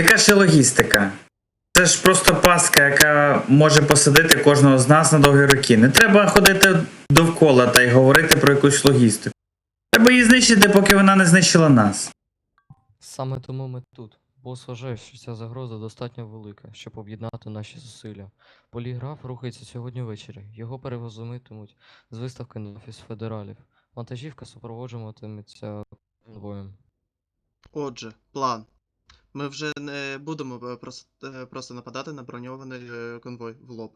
Яка ще логістика? Це ж просто пастка, яка може посадити кожного з нас на довгі роки. Не треба ходити довкола та й говорити про якусь логістику. Треба її знищити, поки вона не знищила нас. Саме тому ми тут. Бос вважає, що ця загроза достатньо велика, щоб об'єднати наші зусилля. Поліграф рухається сьогодні ввечері. Його перевозитимуть з виставки на офіс федералів. Вантажівка супроводжуватиметься конвоєм. Отже, план. Ми вже не будемо е, просто, е, просто нападати на броньований е, конвой в лоб.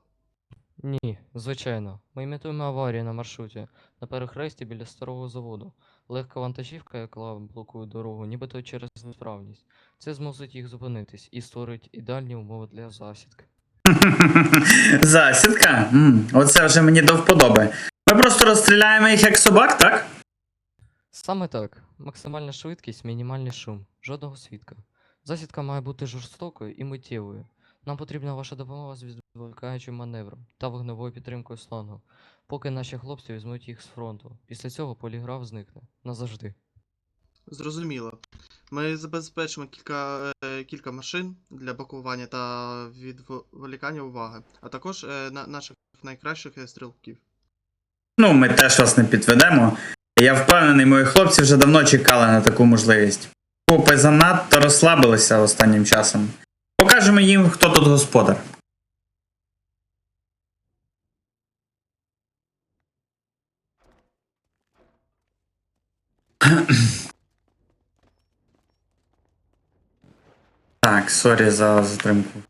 Ні, звичайно. Ми імітуємо аварію на маршруті на перехресті біля старого заводу. Легка вантажівка, яка блокує дорогу, нібито через несправність. Це змусить їх зупинитись і створить ідеальні умови для засідки. Засідка? Оце вже мені до вподоби. Ми просто розстріляємо їх як собак, так? Саме так. Максимальна швидкість, мінімальний шум, жодного свідка. Засідка має бути жорстокою і миттєвою. Нам потрібна ваша допомога з відволікаючим маневром та вогневою підтримкою слангу, поки наші хлопці візьмуть їх з фронту. Після цього поліграф зникне. Назавжди. Зрозуміло. Ми забезпечимо кілька, е, кілька машин для блокування та відволікання уваги, а також е, на, наших найкращих стрілків. Ну, ми теж вас не підведемо. Я впевнений, мої хлопці вже давно чекали на таку можливість. Купи занадто розслабилися останнім часом. Покажемо їм, хто тут господар. Так, сорі за затримку.